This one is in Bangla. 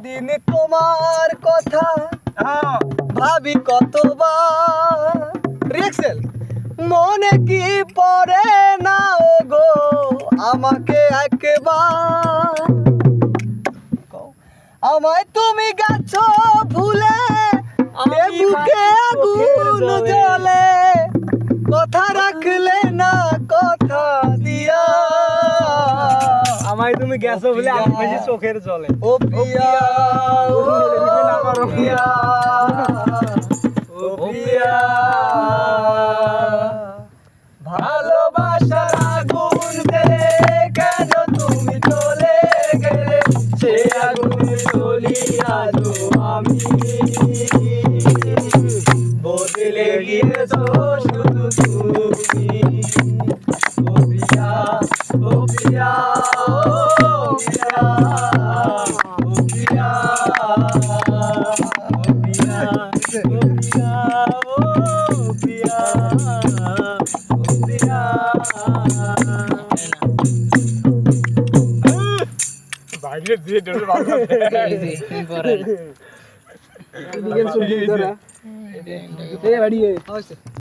দিন তোমার কথা। হ্যাঁ ভাবি কতবার। রিয়েক্সেল মনে কি পড়ে না ও গো? আমাকে একবার আমায় তুমি গেছ ভুলে বুকে আগুন জলে। জ্বলে। কথা রাখলে আমায় তুমি গেছো বলে আমি বেশি চোখের জলে। ও পিয়া। ও পিয়া। ও পিয়া। ভালোবাসার আগুন পেলে কেন তুমি চলে গেলে? সে আগুন জ্বলিয়া তো আমি। বদলে গিয়েছো শুধু তুমি। বাইরে দিয়ে ডোরে বাবা এদিকে তোরা এ বাড়ি এ